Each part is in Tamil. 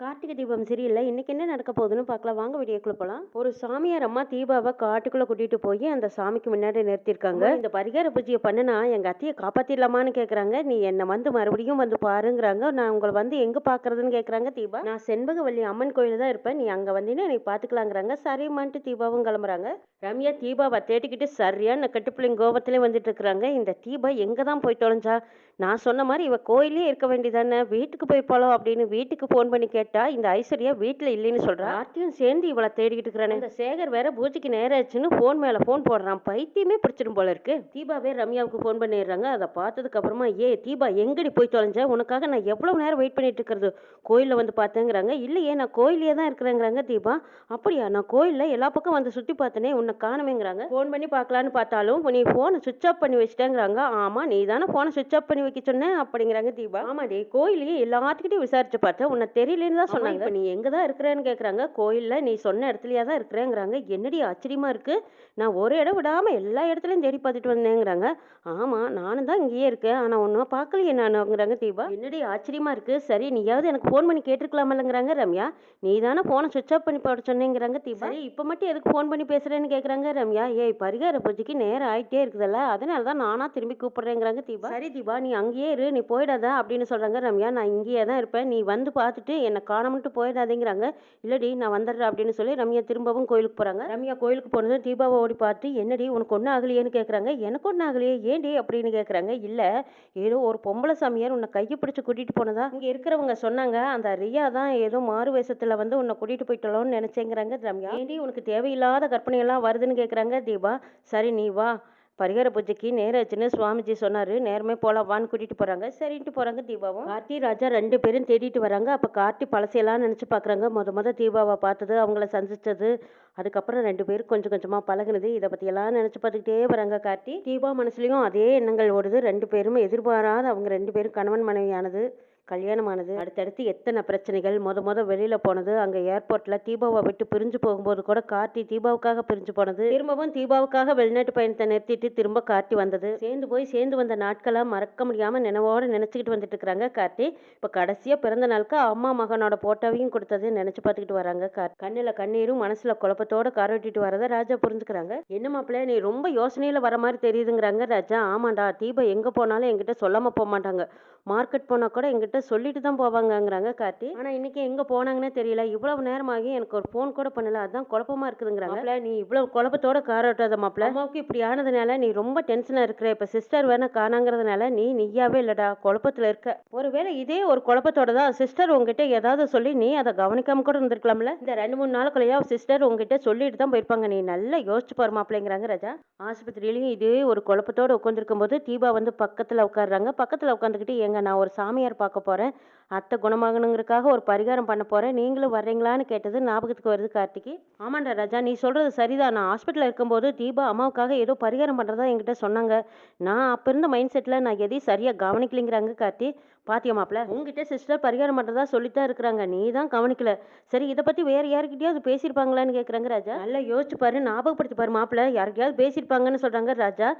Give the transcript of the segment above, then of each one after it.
கார்த்திகை தீபம் சரியில்லை. இன்னைக்கு என்ன நடக்க போகுதுன்னு பார்க்கலாம். வாங்க வீடியோக்குள்ள போகலாம் ஒரு சாமியார் அம்மா தீபாவை காட்டுக்குள்ள கூட்டிட்டு போய் அந்த சாமிக்கு முன்னாடி நிறுத்திருக்காங்க இந்த பரிகார பூஜையை பண்ணுனா எங்க அத்தையை காப்பாத்திடலாமான்னு கேக்குறாங்க. நீ என்னை வந்து மறுபடியும் வந்து பாருங்கிறாங்க. நான் உங்களை வந்து எங்க பாக்குறதுன்னு கேக்குறாங்க தீபா. நான் செண்பகவல்லி அம்மன் கோயில தான் இருப்பேன். நீ அங்க வந்தீங்கன்னா என்னை பாத்துக்கலாங்கிறாங்க. சரிம்மான்ட்டு தீபாவும் கிளம்புறாங்க. ரம்யா தீபாவை தேடிக்கிட்டு சரியான கட்டுப்பிள்ளைங்க கோபத்திலே வந்துட்டு இருக்கிறாங்க இந்த தீபா எங்க தான் போய் தொலைஞ்சா? நான் சொன்ன மாதிரி இவ கோயிலே இருக்க வேண்டியதானே? வீட்டுக்கு போயிருப்பாளோ அப்படின்னு வீட்டுக்கு ஃபோன் பண்ணி கேட்டா இந்த ஐஸ்வர்யா வீட்டில் இல்லைன்னு சொல்றா? ஆர்த்தியும் சேர்ந்து இவளை தேடிக்கிட்டு இருக்கிறானே. இந்த சேகர் வேற பூஜைக்கு நேரம் ஆச்சுன்னு ஃபோன் மேல ஃபோன் போடுறான். பைத்தியமே பிடிச்சிடும் போல இருக்கு. தீபாவே ரம்யாவுக்கு ஃபோன் பண்ணிடுறாங்க. அதை பார்த்ததுக்கு அப்புறமா ஏ தீபா எங்கடி போய் தொலைஞ்ச? உனக்காக நான் எவ்வளவு நேரம் வெயிட் பண்ணிட்டு இருக்கிறது? கோயிலில் வந்து பார்த்தேங்கிறாங்க. இல்லையே நான் கோயிலே தான் இருக்கிறேங்கிறாங்க தீபா. அப்படியா நான் கோயிலில் எல்லா பக்கம் வந்து சுற்றி பார்த்தனே உன்னை காணுமேங்கிறாங்க. ஃபோன் பண்ணி பார்க்கலான்னு பார்த்தாலும் நீ ஃபோனை சுவிச் ஆஃப் பண்ணி வச்சிட்டேங்கிறாங்க. ஆமா நீ தானே ஃபோனை சுவிச் ஆஃப் பண்ணி வைக்க சொன்னேன் அப்படிங்கிறாங்க தீபா. ஆமாடி கோயிலையே எல்லாத்துக்கிட்டையும் விசாரிச்சு பார்த்தேன் உன்னை தெரியலன்னு தான் சொன்னாங்க. இப்போ நீ எங்கே தான் இருக்கிறேன்னு கேட்குறாங்க கோயிலில் நீ சொன்ன இடத்துலயா தான் இருக்கிறேங்கிறாங்க. என்னடி ஆச்சரியமா இருக்கு? நான் ஒரு இடம் விடாம எல்லா இடத்துலையும் தேடி பார்த்துட்டு வந்தேங்கிறாங்க. ஆமா நானும் தான் இங்கேயே இருக்கேன். ஆனா ஒன்றும் பார்க்கலையே நானுங்கிறாங்க தீபா. என்னடி ஆச்சரியமா இருக்கு? சரி நீயாவது எனக்கு ஃபோன் பண்ணி கேட்டிருக்கலாமல்லங்கிறாங்க ரம்யா. நீ தானே ஃபோனை சுவிச் ஆஃப் பண்ணி போட சொன்னேங்கிறாங்க தீபா. சரி இப்போ மட்டும் எதுக்கு ஃபோன் பண்ணி பேசுறேன்னு கேட்குறாங்க ரம்யா. ஏய் பரிகார பூஜைக்கு நேரம் ஆயிட்டே இருக்குதல்ல. அதனால தான் நானா திரும்பி கூப்பிடுறேங்கிறாங்க தீபா. சரி தீபா நீ அங்கேயே இரு. நீ போயிடாத அப்படின்னு சொல்றாங்க ரம்யா. நான் இங்கேயே தான் இருப்பேன். நீ வந்து பார்த்துட்டு என்னை காணாமட்டு போயிடாதேங்கிறாங்க. இல்லடி நான் வந்துடுறேன் அப்படின்னு சொல்லி ரம்யா திரும்பவும் கோயிலுக்கு போகிறாங்க ரம்யா கோயிலுக்கு போனதும் தீபாவை ஓடி பார்த்து என்னடி உனக்கு ஒன்றும் ஆகலையேன்னு கேட்குறாங்க எனக்கு ஒன்றும் ஆகலையே ஏன்டி? அப்படின்னு கேட்குறாங்க இல்லை ஏதோ ஒரு பொம்பளை சாமியார் உன்னை கையை பிடிச்சி கூட்டிகிட்டு போனதா? இங்கே இருக்கிறவங்க சொன்னாங்க அந்த ரியா தான் ஏதோ மாறு வேஷத்தில் வந்து உன்னை கூட்டிகிட்டு போயிட்டலோன்னு நினச்சேங்கிறாங்க ரம்யா. ஏன்டி உனக்கு தேவையில்லாத கற்பனையெல்லாம் வருதுன்னு கேட்குறாங்க தீபா. சரி நீ வா. பரிகார பூஜைக்கு நேரம் ஆச்சுன்னு சுவாமிஜி சொன்னாரு. நேரமே போகலாம் வான்னு கூட்டிட்டு போறாங்க. சரின்ட்டு போறாங்க தீபாவும். கார்த்தி ராஜா ரெண்டு பேரும் தேடிட்டு வராங்க. அப்ப கார்த்தி பழசையெல்லாம் நினைச்சு பாக்குறாங்க. முத முத தீபாவை பார்த்தது அவங்கள சந்திச்சது. அதுக்கப்புறம் ரெண்டு பேரும் கொஞ்சம் கொஞ்சமா பழகுனது. இதை பத்தி எல்லாம் நினைச்சு பார்த்துக்கிட்டே வராங்க கார்த்தி. தீபா மனசுலயும் அதே எண்ணங்கள் ஓடுது. ரெண்டு பேரும் எதிர்பாராத அவங்க ரெண்டு பேரும் கணவன் மனைவியானது. கல்யாணமானது. அடுத்தடுத்து எத்தனை பிரச்சனைகள். முத முத வெளியில போனது. அங்க ஏர்போர்ட்ல தீபாவை விட்டு பிரிஞ்சு போகும்போது கூட கார்த்தி தீபாவுக்காக பிரிஞ்சு போனது. திரும்பவும் தீபாவுக்காக வெளிநாட்டு பயணத்தை நிறுத்திட்டு திரும்ப கார்த்தி வந்தது. சேர்ந்து போய் சேர்ந்து வந்த நாட்களா மறக்க முடியாம நினைவோட நினைச்சுக்கிட்டு வந்துட்டு இருக்கிறாங்க கார்த்தி. இப்ப கடைசியா பிறந்த நாளுக்கு அம்மா மகனோட போட்டோவையும் கொடுத்தது நினைச்சு பார்த்துக்கிட்டு வராங்க கார்த்தி. கண்ணுல கண்ணீரும் மனசுல குழப்பத்தோட காரோட்டிட்டு வரதை ராஜா புரிஞ்சுக்கிறாங்க. என்ன மாப்பிள்ள நீ ரொம்ப யோசனையில வர மாதிரி தெரியுதுங்கிறாங்க ராஜா. ஆமாண்டா தீபா எங்க போனாலும் என்கிட்ட சொல்லாம போக மாட்டாங்க மார்க்கெட் போனா கூட எங்கிட்ட என்கிட்ட சொல்லிட்டு தான் போவாங்கங்கிறாங்க கார்த்தி. ஆனா இன்னைக்கு எங்க போனாங்கன்னே தெரியல. இவ்வளவு நேரமாகி எனக்கு ஒரு ஃபோன் கூட பண்ணல. அதான் குழப்பமா இருக்குதுங்கிறாங்க. நீ இவ்வளவு குழப்பத்தோட கார் ஓட்டாத மாப்பிள்ள அம்மாவுக்கு இப்படி ஆனதுனால நீ ரொம்ப டென்ஷனா இருக்கிற. இப்ப சிஸ்டர் வேணா காணாங்கிறதுனால நீ நீயாவே இல்லடா குழப்பத்துல இருக்க. ஒருவேளை இதே ஒரு குழப்பத்தோட தான் சிஸ்டர் உங்ககிட்ட ஏதாவது சொல்லி நீ அதை கவனிக்காம கூட இருந்திருக்கலாம்ல? இந்த ரெண்டு மூணு நாளுக்குள்ளேயா சிஸ்டர் உங்ககிட்ட சொல்லிட்டு தான் போயிருப்பாங்க. நீ நல்லா யோசிச்சு பாரு மாப்பிள்ளைங்கிறாங்க ராஜா. ஆஸ்பத்திரியிலையும் இதே ஒரு குழப்பத்தோட உட்காந்துருக்கும் போது தீபா வந்து பக்கத்துல உட்காடுறாங்க பக்கத்துல உட்காந்துக்கிட்டு ஏங்க நான் ஒரு சாமியார் பார்க்க போகிறேன் அத்தை குணமாகணுங்கிறதுக்காக ஒரு பரிகாரம் பண்ண போகிறேன் நீங்களும் வர்றீங்களான்னு கேட்டது ஞாபகத்துக்கு வருது கார்த்திகி. ஆமாண்டா ராஜா நீ சொல்கிறது சரிதான். நான் ஹாஸ்பிட்டலில் இருக்கும்போது தீபா அம்மாவுக்காக ஏதோ பரிகாரம் பண்ணுறதா என்கிட்ட சொன்னாங்க. நான் அப்போ இருந்த மைண்ட் செட்டில் நான் எதையும் சரியாக கவனிக்கலைங்கிறாங்க கார்த்தி. பாத்தியா மாப்பிள உங்ககிட்ட சிஸ்டர் பரிகாரம் பண்ணுறதா சொல்லித்தான் இருக்கிறாங்க. நீ தான் கவனிக்கல. சரி இதை பற்றி வேறு யாருக்கிட்டையாவது பேசியிருப்பாங்களான்னு கேட்குறாங்க ராஜா. நல்லா யோசிச்சு பாரு ஞாபகப்படுத்தி பாரு மாப்பிள. யாருக்கையாவது பேசியிருப்பாங்கன்னு சொல்கிறாங்க ராஜா.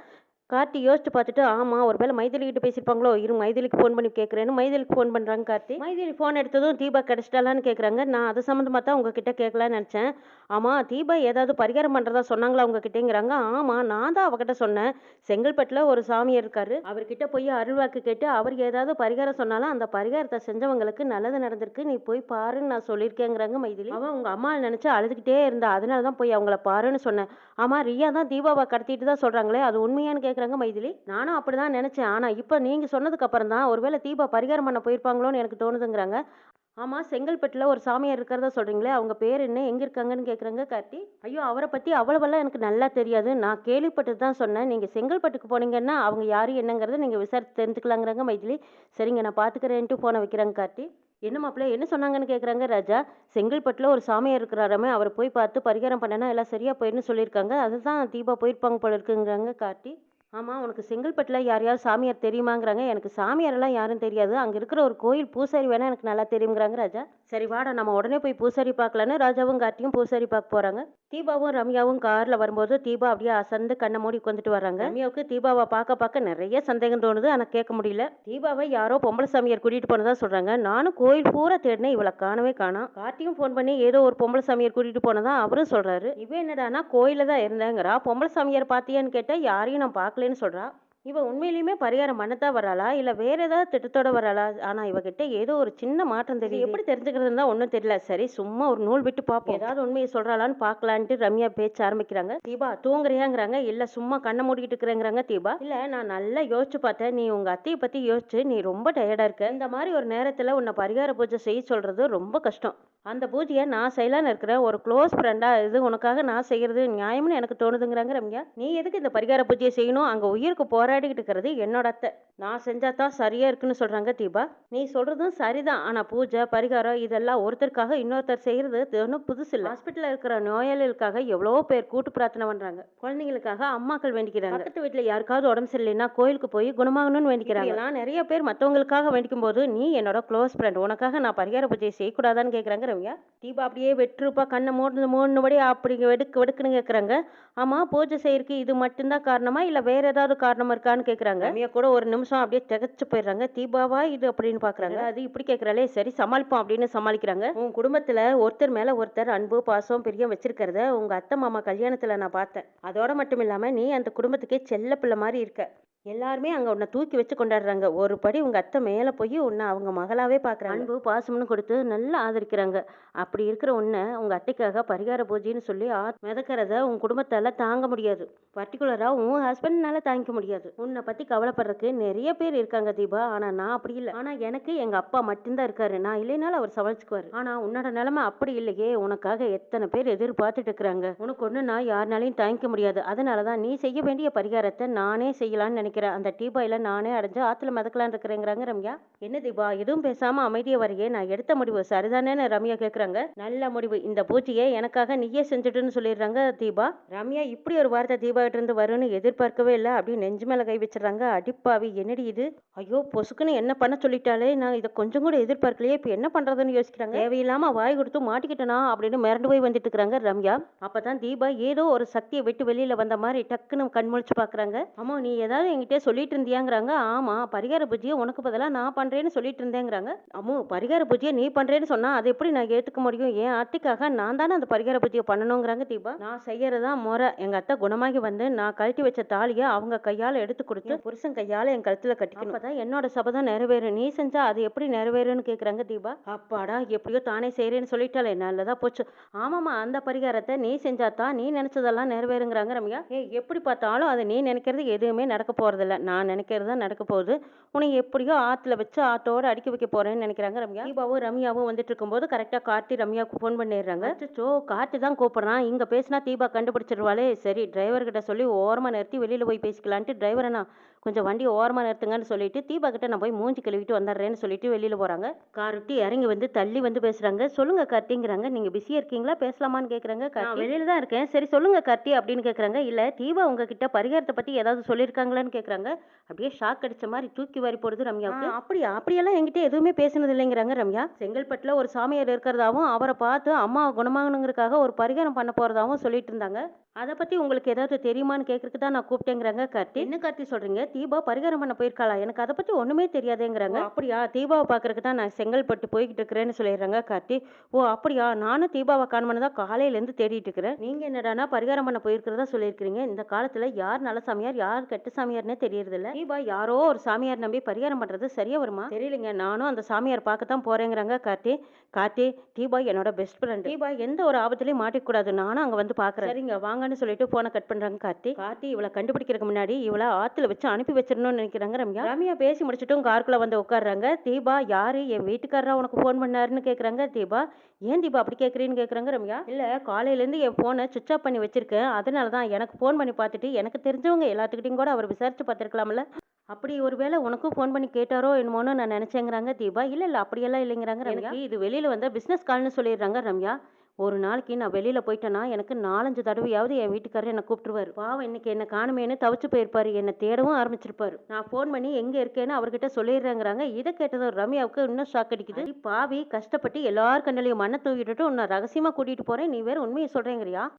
கார்த்தி யோசிச்சு பார்த்துட்டு ஆமாம் ஒருவேளை மைதிலி கிட்ட பேசியிருப்பாங்களோ? இரு மைதிலிக்கு ஃபோன் பண்ணி கேட்குறேன்னு மைதிலிக்கு ஃபோன் பண்ணுறாங்க கார்த்தி. மைதிலி ஃபோன் எடுத்ததும் தீபா கிடைச்சிட்டாலான்னு கேட்குறாங்க. நான் அது சம்மந்தமாக தான் உங்ககிட்ட கேட்கலான்னு நினச்சேன். ஆமாம் தீபா ஏதாவது பரிகாரம் பண்ணுறதா சொன்னாங்களா உங்ககிட்டங்கிறாங்க. ஆமாம் நான் தான் அவகிட்ட சொன்னேன். செங்கல்பட்டில் ஒரு சாமியார் இருக்காரு. அவர்கிட்ட போய் அருள்வாக்கு கேட்டு அவர் ஏதாவது பரிகாரம் சொன்னாலும் அந்த பரிகாரத்தை செஞ்சவங்களுக்கு நல்லது நடந்திருக்கு. நீ போய் பாருன்னு நான் சொல்லியிருக்கேங்கிறாங்க மைதிலி. அவன் உங்கள் அம்மா நினச்சி அழுதுகிட்டே இருந்தா அதனால தான் போய் அவங்கள பாருன்னு சொன்னேன். ஆமா ரியா தான் தீபாவை கடத்திட்டு தான் சொல்கிறாங்களே அது உண்மையான்னு கேக்குறாங்க மைதிலி. நானும் அப்படி தான் நினச்சேன். ஆனால் இப்போ சொன்னதுக்கு அப்புறம் தான் ஒருவேளை தீபா பரிகாரம் பண்ண போயிருப்பாங்களோன்னு எனக்கு தோணுதுங்கிறாங்க. ஆமாம் செங்கல்பட்டில் ஒரு சாமியார் இருக்கிறதா சொல்கிறீங்களே அவங்க பேர் என்ன எங்கே இருக்காங்கன்னு கேட்குறாங்க கார்த்தி. ஐயோ அவரை பற்றி அவ்வளவெல்லாம் எனக்கு நல்லா தெரியாது. நான் கேள்விப்பட்டு தான் சொன்னேன். நீங்கள் செங்கல்பட்டுக்கு போனீங்கன்னா அவங்க யார் என்னங்கிறத நீங்கள் விசாரித்து தெரிஞ்சுக்கலாங்கிறாங்க மைதிலி. சரிங்க நான் பார்த்துக்கிறேன்ட்டு போன வைக்கிறாங்க கார்த்தி. என்ன மாப்பிள்ள என்ன சொன்னாங்கன்னு கேட்குறாங்க ராஜா? செங்கல்பட்டில் ஒரு சாமியார் இருக்கிறாராமே அவரை போய் பார்த்து பரிகாரம் பண்ணனா எல்லாம் சரியாக போயிடுன்னு சொல்லியிருக்காங்க. அதுதான் தீபா போயிருப்பாங்க போல இருக்குங்கிறாங்க கார்த்தி. ஆமாம் உனக்கு செங்கல்பட்டில் யாரையாவது சாமியார் தெரியுமாங்கிறாங்க. எனக்கு சாமியாரெல்லாம் யாரும் தெரியாது. அங்கே இருக்கிற ஒரு கோயில் பூசாரி வேணால் எனக்கு நல்லா தெரியுங்கிறாங்க ராஜா. சரி வாடா நம்ம உடனே போய் பூசாரி பார்க்கலான்னு ராஜாவும் கார்த்தியும் பூசாரி பார்க்க போகிறாங்க தீபாவும் ரம்யாவும் காரில் வரும்போது தீபா அப்படியே அசந்து கண்ணை மூடி உட்காந்துட்டு வராங்க. ரம்யாவுக்கு தீபாவை பார்க்க பார்க்க நிறைய சந்தேகம் தோணுது. ஆனால் கேட்க முடியல. தீபாவை யாரோ பொம்பளை சாமியார் கூட்டிகிட்டு போனதா சொல்கிறாங்க நானும் கோயில் பூரா தேடினேன். இவளை காணவே காணோம் கார்த்தியும் ஃபோன் பண்ணி ஏதோ ஒரு பொம்பளை சாமியார் கூட்டிகிட்டு போனதான் அவரும் சொல்கிறாரு இவன் என்னடானா கோயிலில் தான் இருந்தேங்கிறா. பொம்பளை சாமியார் பார்த்தியான்னு கேட்டால் யாரையும் நான் அப்படின்னு சொல்கிறா இவ உண்மையிலுமே பரிகாரம் பண்ணத்தான் வராளா இல்லை வேற ஏதாவது திட்டத்தோட வராளா ஆனால் இவகிட்ட ஏதோ ஒரு சின்ன மாற்றம் தெரியுது. எப்படி தெரிஞ்சுக்கிறதுன்னு தான் ஒன்றும் தெரியல. சரி சும்மா ஒரு நூல் விட்டு பார்ப்போம் ஏதாவது உண்மையை சொல்றாளான்னு பார்க்கலான்ட்டு ரம்யா பேச்ச ஆரம்பிக்கிறாங்க. தீபா தூங்குறியாங்கிறாங்க. இல்லை சும்மா கண்ணை மூடிக்கிட்டு இருக்கிறேங்கிறாங்க தீபா. இல்லை நான் நல்லா யோசிச்சு பார்த்தேன். நீ உங்கள் அத்தையை பற்றி யோசிச்சு நீ ரொம்ப டயர்டாக இருக்க. இந்த மாதிரி ஒரு நேரத்தில் உன்னை பரிகார பூஜை செய்ய சொல்கிறது ரொம்ப கஷ்டம். அந்த பூஜையை நான் செய்யலான்னு இருக்கிறேன் ஒரு க்ளோஸ் ஃப்ரெண்டாக இது உனக்காக நான் செய்கிறது நியாயம்னு எனக்கு தோணுதுங்கிறாங்க ரம்யா. நீ எதுக்கு இந்த பரிகார பூஜையை செய்யணும்? அங்கே உயிருக்கு போராடிக்கிட்டு இருக்கிறது என்னோட அத்தை. நான் செஞ்சா தான் சரியாக இருக்குன்னு சொல்கிறாங்க தீபா. நீ சொல்கிறதும் சரிதான். ஆனால் பூஜை பரிகாரம் இதெல்லாம் ஒருத்தருக்காக இன்னொருத்தர் செய்கிறது ஒன்றும் புதுசு இல்லை. ஹாஸ்பிட்டலில் இருக்கிற நோயாளிகளுக்காக எவ்வளோ பேர் கூட்டு பிரார்த்தனை பண்ணுறாங்க குழந்தைங்களுக்காக அம்மாக்கள் வேண்டிக்கிறாங்க. பக்கத்து வீட்டில் யாருக்காவது உடம்பு சரியில்லைன்னா கோயிலுக்கு போய் குணமாகணும்னு வேண்டிக்கிறாங்க. நான் நிறைய பேர் மற்றவங்களுக்காக வேண்டிக்கும் போது நீ என்னோட க்ளோஸ் ஃப்ரெண்ட் உனக்காக நான் பரிகார பூஜையை செய்யக்கூடாதான்னு கேட்குறாங்க ரம்யா. தீபா அப்படியே வெற்றுப்பா கண்ணை மூணு மூணுபடி அப்படி வெடுக்கு வெடுக்குன்னு கேட்குறாங்க ஆமாம் பூஜை செய்யறதுக்கு இது மட்டும்தான் காரணமா? இல்லை வேற ஏதாவது காரணம் இருக்கான்னு கேட்குறாங்க ரம்யா கூட ஒரு நிமிஷம் அப்படியே திகச்சு போயிடுறாங்க. தீபாவா இது அப்படின்னு பார்க்குறாங்க அது இப்படி கேட்குறாளே சரி சமாளிப்போம் அப்படின்னு சமாளிக்கிறாங்க. உன் குடும்பத்தில் ஒருத்தர் மேலே ஒருத்தர் அன்பு பாசம் பிரியம் வச்சிருக்கிறத உங்கள் அத்தை மாமா கல்யாணத்தில் நான் பார்த்தேன். அதோட மட்டும் இல்லாமல் நீ அந்த குடும்பத்துக்கே செல்ல பிள்ளை மாதிரி இருக்க. எல்லாருமே அங்கே உன்னை தூக்கி வச்சு கொண்டாடுறாங்க. ஒரு படி உங்கள் அத்தை மேலே போய் உன்னை அவங்க மகளாகவே பார்க்குறாங்க அன்பு பாசம்னு கொடுத்து நல்லா ஆதரிக்கிறாங்க. அப்படி இருக்கிற உன்னை உங்கள் அத்தைக்காக பரிகார பூஜைன்னு சொல்லி ஆ மிதக்கிறத உன் குடும்பத்தால் தாங்க முடியாது. பர்டிகுலராக உன் ஹஸ்பண்ட்னால தாங்கிக்க முடியாது. உன்னை பற்றி கவலைப்படுறதுக்கு நிறைய பேர் இருக்காங்க தீபா. ஆனால் நான் அப்படி இல்லை. ஆனால் எனக்கு எங்கள் அப்பா மட்டும்தான் இருக்காரு. நான் இல்லைனாலும் அவர் சமாளிச்சுக்குவார். ஆனால் உன்னோட நிலைமை அப்படி இல்லையே. உனக்காக எத்தனை பேர் எதிர்பார்த்துட்டு இருக்கிறாங்க. உனக்கு ஒன்று நான் யாருனாலையும் தாங்கிக்க முடியாது. அதனால தான் நீ செய்ய வேண்டிய பரிகாரத்தை நானே செய்யலாம்னு நினைக்கிறேன். அந்த டீபாயில் நானே அடைஞ்சு ஆற்றுல மிதக்கலான்னு இருக்கிறேங்கிறாங்க ரம்யா. என்ன தீபா எதுவும் பேசாமல் அமைதியை வரையே? நான் எடுத்த முடிவு. சரிதானேன்னு ரம்யா கேட்குறாங்க நல்ல முடிவு. இந்த பூஜையை எனக்காக நீயே செஞ்சுட்டுன்னு சொல்லிடுறாங்க தீபா. ரம்யா இப்படி ஒரு வார்த்தை தீபா இருந்து வரும்னு எதிர்பார்க்கவே இல்லை. அப்படின்னு நெஞ்சு மேலே கை வச்சிடறாங்க. அடிப்பாவி என்னடி இது? ஐயோ பொசுக்குன்னு என்ன பண்ண சொல்லிட்டாலே? நான் இதை கொஞ்சம் கூட எதிர்பார்க்கலையே. இப்போ என்ன பண்ணுறதுன்னு யோசிக்கிறாங்க? தேவையில்லாமல் வாய் கொடுத்து மாட்டிக்கிட்டனா? அப்படின்னு மிரண்டு போய் வந்துட்டு இருக்கிறாங்க ரம்யா. அப்போ தான் தீபா ஏதோ ஒரு சக்தியை விட்டு வெளியில் வந்த மாதிரி டக்குன்னு கண் முழிச்சு பார்க்குறாங்க அம்மா நீ ஏதாவது என்கிட்ட சொல்லிட்டு இருந்தியாங்கிறாங்க. ஆமாம் பரிகார பூஜையை உனக்கு பதிலாக நான் பண்ணுறேன்னு சொல்லிட்டு இருந்தேங்கிறாங்க. அம்மு பரிகார பூஜையை நீ பண்ணுறேன்னு சொன்னால் அதை எப்படி நான் ஏற்றுக்க முடியும்? என் அத்தைக்காக நான் தானே அந்த பரிகார பூஜையை பண்ணணுங்கிறாங்க தீபா. நான் செய்யறதா முறை. எங்கள் அத்தை குணமாகி வந்து நான் கழட்டி வச்ச தாலியை அவங்க கையால் எடுத்து கொடுத்து புருஷன் கையால் என் கழுத்தில் கட்டிக்கணும். அப்பதான் என்னோட சபதம் நிறைவேறும். நீ செஞ்சா அது எப்படி நிறைவேறும்னு கேட்குறாங்க தீபா. அப்பாடா எப்படியோ தானே செய்கிறேன்னு சொல்லிட்டாலே நல்லதா போச்சு. ஆமாம்மா அந்த பரிகாரத்தை நீ செஞ்சா தான் நீ நினச்சதெல்லாம் நிறைவேறுங்கிறாங்க ரம்யா. ஏய் எப்படி பார்த்தாலும் அது நீ நினைக்கிறது எதுவுமே நடக்க போகிறதில்ல நான் நினைக்கிறது தான் நடக்க போகுது. உன்னை எப்படியோ ஆற்றுல வச்சு ஆத்தோட அடிக்க வைக்க போகிறேன்னு நினைக்கிறாங்க ரம்யா. தீபாவும் ரம்யாவும் வந்துட்டு இருக்கும்போது கரெக்டாக கார்த்தி ரம்யாவுக்கு ஃபோன் பண்ணிடுறாங்க. அச்சோ கார்த்தி தான் கூப்பிட்றான். இங்கே பேசினா தீபா கண்டுபிடிச்சிருவாளே. சரி டிரைவர்கிட்ட சொல்லி ஓரமாக நிறுத்தி வெளியில் போய் பேசிக்கலான்ட்டு டிரைவரை நான் கொஞ்சம் வண்டி ஓரமாக நிறுத்துங்கன்னு சொல்லிட்டு தீபா கிட்ட நான் போய் மூஞ்சி கழுவிட்டு வந்துடுறேன்னு சொல்லிட்டு வெளியில் போகிறாங்க கார் விட்டு இறங்கி வந்து தள்ளி வந்து பேசுகிறாங்க சொல்லுங்க கார்த்திங்கிறாங்க. நீங்கள் பிஸியாக இருக்கீங்களா? பேசலாமான்னு கேட்குறாங்க நான் வெளியில் தான் இருக்கேன். சரி சொல்லுங்க கார்த்தி அப்படின்னு கேட்குறாங்க இல்லை தீபா உங்ககிட்ட பரிகாரத்தை பற்றி ஏதாவது சொல்லியிருக்காங்களான்னு கேட்குறாங்க அப்படியே ஷாக் அடிச்ச மாதிரி தூக்கி வாரி போடுது ரம்யாவுக்கு. அப்படியா? அப்படியெல்லாம் என்கிட்ட எதுவுமே பேசுனது இல்லைங்கிறாங்க ரம்யா. செங்கல்பட்டில் ஒரு சாமியார் இருக்கிறதாவும் அவரை பார்த்து அம்மா குணமாகணுங்கிறதுக்காக ஒரு பரிகாரம் பண்ண போகிறதாவும் சொல்லிட்டு இருந்தாங்க. அதை பற்றி உங்களுக்கு ஏதாவது தெரியுமான்னு கேட்கறதுக்கு தான் நான் கூப்பிட்டேங்கிறாங்க கார்த்தி. என்ன கார்த்தி சொல்கிறீங்க தீபா பரிகாரம் பண்ண போயிருக்காளா? எனக்கு அதை பற்றி ஒன்றுமே தெரியாதேங்கிறாங்க. அப்படியா? தீபாவை பார்க்கறதுக்கு தான் நான் செங்கல்பட்டு போய்கிட்டு இருக்கிறேன்னு சொல்லிடுறாங்க கார்த்தி. ஓ அப்படியா? நானும் தீபாவை காணமனு தான் காலையிலேருந்து தேடிட்டு இருக்கிறேன் நீங்கள் என்னடானா பரிகாரம் பண்ண போயிருக்கிறதா சொல்லியிருக்கிறீங்க. இந்த காலத்தில் யார் நல்ல சாமியார் யார் கெட்ட சாமியார்னே தெரியறதில்ல. தீபா யாரோ ஒரு சாமியார் நம்பி பரிகாரம் பண்ணுறது சரியா வருமா? தெரியலைங்க. நானும் அந்த சாமியார் பார்க்க தான் போகிறேங்கிறாங்க கார்த்தி. கார்த்தி தீபா என்னோட பெஸ்ட் ஃப்ரெண்ட் தீபா எந்த ஒரு ஆபத்துலையும் மாட்டிக்கூடாது நானும் அங்கே வந்து பார்க்குறேன் சரிங்க வாங்கன்னு சொல்லிட்டு ஃபோனை கட் பண்ணுறாங்க கார்த்தி. கார்த்தி இவளை கண்டுபிடிக்கிறதுக்கு முன்னாடி இவளை ஆற்றுல வச்சு அனுப்பி வச்சிடணும்னு நினைக்கிறாங்க ரம்யா. ரம்யா பேசி முடிச்சுட்டும் காருக்குள்ள வந்து உட்காடுறாங்க தீபா யாரு? என் வீட்டுக்காரரா உனக்கு ஃபோன் பண்ணாருன்னு கேட்குறாங்க தீபா ஏன் தீபா அப்படி கேட்குறீன்னு கேட்குறாங்க ரம்யா. இல்லை காலையிலேருந்து என் ஃபோனை சுவிச் ஆஃப் பண்ணி வச்சிருக்கேன். அதனால தான் எனக்கு ஃபோன் பண்ணி பார்த்துட்டு எனக்கு தெரிஞ்சவங்க எல்லாத்துக்கிட்டையும் கூட அவர் விசாரிச்சு பார்த்துருக்கலாம்ல. அப்படி ஒருவேளை உனக்கும் ஃபோன் பண்ணி கேட்டாரோ என்னமோன்னு நான் நினச்சேங்கிறாங்க தீபா. இல்லை இல்லை அப்படியெல்லாம் இல்லைங்கிறாங்க ரம்யா. இது வெளியில் வந்த பிஸ்னஸ் கால்னு சொல்லிடுறாங்க ரம்யா. ஒரு நாளைக்கு நான் வெளியில் போயிட்டேன்னா எனக்கு நாலஞ்சு தடவையாவது என் வீட்டுக்காரர் என்னை கூப்பிட்டுருவார். பாவம் இன்னைக்கு என்ன காணுமேன்னு தவிச்சு போயிருப்பாரு. என்னை தேடவும் ஆரம்பிச்சிருப்பாரு. நான் ஃபோன் பண்ணி எங்கே இருக்கேன்னு அவர்கிட்ட சொல்லிடுறேங்கிறாங்க. இதை கேட்டதும் ரம்யாவுக்கு இன்னும் ஷாக் அடிக்குது. பாவி கஷ்டப்பட்டு எல்லார் கண்ணிலையும் மண்ணை தூவிட்டுட்டு உன்னை ரகசியமாக கூட்டிகிட்டு போகிறேன் நீ வேற உண்மையை சொல்கிறேங்கிறியா